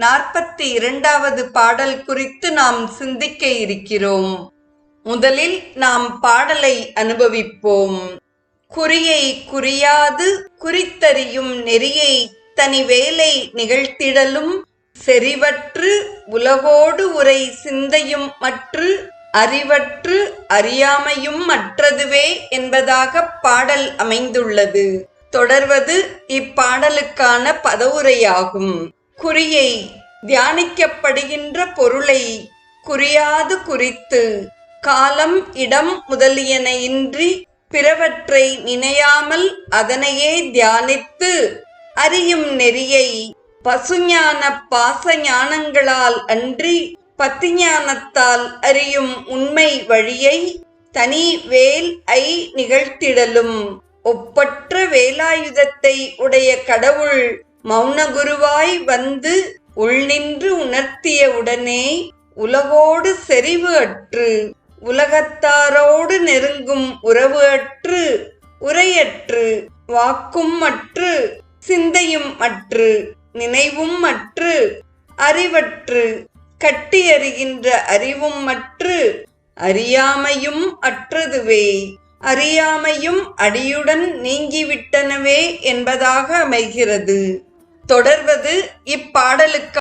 நாற்பத்தி இரண்டாவது பாடல் குறித்து நாம் சிந்திக்க இருக்கிறோம். முதலில் நாம் பாடலை அனுபவிப்போம். குறியை குறியாது குறித்தறியும் நெறியை தனி வேலை நிகழ்த்திடலும் செறிவற்று உலகோடு உரை சிந்தையும் மற்று அறிவற்று அறியாமையும் மற்றதுவே என்பதாக பாடல் அமைந்துள்ளது. தொடர்வது இப்பாடலுக்கான பதவுரையாகும். குறியை தியானிக்கப்படுகின்ற பொருளை குறியாது குறித்து காலம் இடம் முதலியன இன்றி பிறவற்றை நினையாமல் அதனையே தியானித்து அறியும் நெறியை பசுஞான பாச ஞானங்களால் அன்றி பத்திஞானத்தால் அறியும் உண்மை வழியை தனி வேல் ஐ நிகழ்த்திடலும். ஒப்பற்ற வேலாயுதத்தை உடைய கடவுள் மௌனகுருவாய் வந்து உள்நின்று உணர்த்திய உடனே உலகோடு செறிவு அற்று உலகத்தாரோடு நெருங்கும் உறவு அற்று உரையற்று வாக்கும் அற்று சிந்தையும் அற்று நினைவும் அற்று அறிவற்று கட்டி அறிகின்ற அறிவும் அற்று அறியாமையும் அற்றதுவே. அறியாமையும் அடியுடன் நீங்கிவிட்டனவே என்பதாக அமைகிறது. தொடர்வது இப்பாடலுக்கு